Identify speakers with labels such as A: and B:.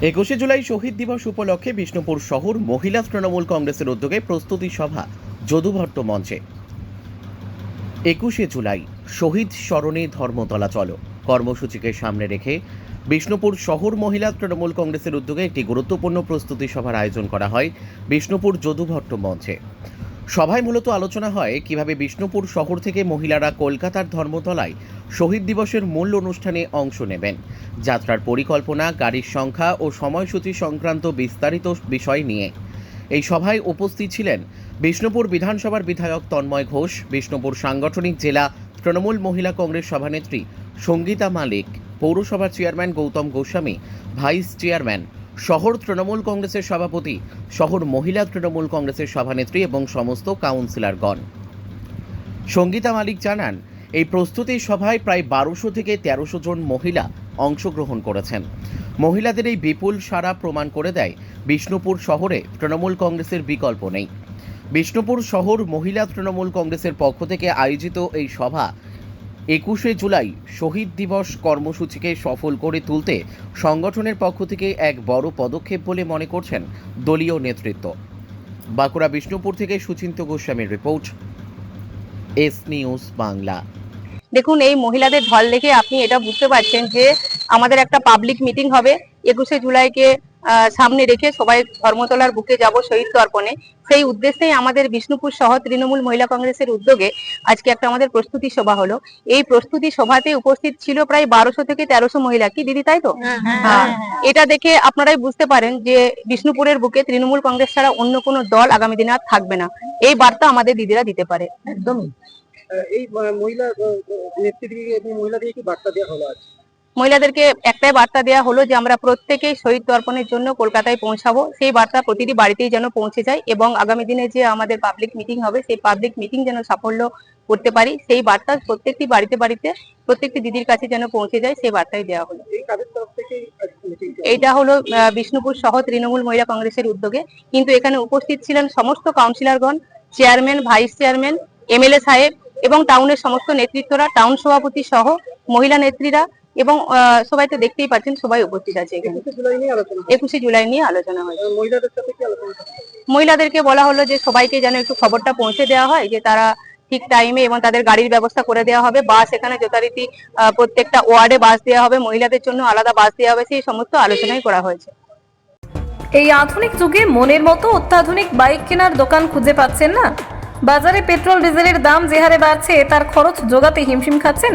A: একুশে জুলাই শহীদ দিবস উপলক্ষে বিষ্ণুপুর শহর মহিলা তৃণমূল কংগ্রেসের উদ্যোগে প্রস্তুতি সভা যদুভট্ট মঞ্চে। একুশে জুলাই শহীদ স্মরণে ধর্মতলা চলো। কর্মসূচিকে সামনে রেখে বিষ্ণুপুর শহর মহিলা তৃণমূল কংগ্রেসের উদ্যোগে একটি গুরুত্বপূর্ণ প্রস্তুতি সভার আয়োজন করা হয় বিষ্ণুপুর যদুভট্ট মঞ্চে। সভায় মূলত আলোচনা হয় কীভাবে বিষ্ণুপুর শহর থেকে মহিলারা কলকাতার ধর্মতলায় শহীদ দিবসের মূল অনুষ্ঠানে অংশ নেবেন। যাত্রার পরিকল্পনা, গাড়ির সংখ্যা ও সময়সূচি সংক্রান্ত বিস্তারিত বিষয় নিয়ে। এই সভায় উপস্থিত ছিলেন বিষ্ণুপুর বিধানসভার বিধায়ক তন্ময় ঘোষ, বিষ্ণুপুর সাংগঠনিক জেলা তৃণমূল মহিলা কংগ্রেস সভানেত্রী সঙ্গীতা মালিক, পৌরসভার chairman Gautam Goswami, vice chairman শহর তৃণমূল কংগ্রেসের সভাপতি, শহর মহিলা তৃণমূল কংগ্রেসের সভানেত্রী এবং সমস্ত কাউন্সিলরগণ। সঙ্গীতা মালিক জানান, এই প্রস্তুতি সভায় প্রায় বারোশো থেকে তেরোশো জন মহিলা অংশগ্রহণ করেছেন। মহিলাদের এই বিপুল সারা প্রমাণ করে দেয়, বিষ্ণুপুর শহরে তৃণমূল কংগ্রেসের বিকল্প নেই। বিষ্ণুপুর শহর মহিলা তৃণমূল কংগ্রেসের পক্ষ থেকে আয়োজিত এই সভা একুশে জুলাই শহীদ দিবস কর্মসূচিকে সফল করে তুলতে সংগঠনের পক্ষ থেকে এক বড় পদক্ষেপ বলে মনে করছেন দলীয় নেতৃত্ব। বাঁকুড়া বিষ্ণুপুর থেকে সুচিন্ত গোস্বামীর রিপোর্ট, এস নিউজ বাংলা।
B: দেখুন, এই মহিলাদের ঢল দেখে আপনি এটা বুঝতে পারছেন যে আমাদের একটা পাবলিক মিটিং হবে। একুশে জুলাইকে সামনে রেখে সবাই ধর্মতলার বুকে যাব শহীদ তর্পণে সেই উদ্দেশ্যেই আমাদের বিষ্ণুপুর শহর তৃণমূল মহিলা কংগ্রেসের উদ্যোগে আজকে একটা আমাদের প্রস্তুতি সভা হলো। এই প্রস্তুতি সভাতে উপস্থিত ছিল প্রায় বারোশো থেকে তেরোশো মহিলা। কি দিদি তাই তো? হ্যাঁ। এটা দেখে আপনারাই বুঝতে পারেন যে বিষ্ণুপুরের বুকে তৃণমূল কংগ্রেস ছাড়া অন্য কোনো দল আগামী দিনে আর থাকবে না। এই বার্তা আমাদের দিদিরা দিতে পারে।
C: একদমই। এই মহিলা আহ, নেতৃত্বকে মহিলাদের কি বার্তা দেওয়া হলো আজ
B: মহিলাদেরকে একটাই বার্তা দেওয়া হলো যে আমরা প্রত্যেকেই শহীদ দর্পণের জন্য কলকাতায় পৌঁছাবো। সেই বার্তা প্রতিটি বাড়িতেই যেন পৌঁছে যায় এবং আগামী দিনে যে আমাদের পাবলিক মিটিং হবে, সেই পাবলিক মিটিং যেন সাফল্য করতে পারি, সেই বার্তা প্রত্যেকটি বাড়িতে বাড়িতে, প্রত্যেকটি দিদির কাছে যেন পৌঁছে যায়, সেই বার্তাই দেওয়া হলো। এইটা হলো বিষ্ণুপুর সহ তৃণমূল মহিলা কংগ্রেসের উদ্যোগে। কিন্তু এখানে উপস্থিত ছিলেন সমস্ত কাউন্সিলরগণ, চেয়ারম্যান, ভাইস চেয়ারম্যান, এমএলএ সাহেব এবং টাউনের সমস্ত নেতৃত্বরা, টাউন সভাপতি সহ মহিলা নেত্রীরা এবং আহ, সবাই তো দেখতেই পাচ্ছেন সবাই উপস্থিত আছে এখানে।
C: একুশে জুলাই নিয়ে আলোচনা হয়।
B: মহিলাদেরকে বলা হলো যে সবাইকে যেন একটু খবরটা পৌঁছে দেওয়া হয় যে তারা ঠিক টাইমে এবং তাদের গাড়ির ব্যবস্থা করে দেওয়া হবে। বাস এখানে যথারীতি আহ, প্রত্যেকটা ওয়ার্ডে বাস দেওয়া হবে। মহিলাদের জন্য আলাদা বাস দেওয়া হবে সেই সমস্ত আলোচনাই করা হয়েছে।
D: এই আধুনিক যুগে মনের মতো অত্যাধুনিক বাইক কেনার দোকান খুঁজে পাচ্ছেন না? বাজারে পেট্রোল ডিজেলের দাম যে হারে বাড়ছে তার খরচ জোগাতে হিমশিম খাচ্ছেন?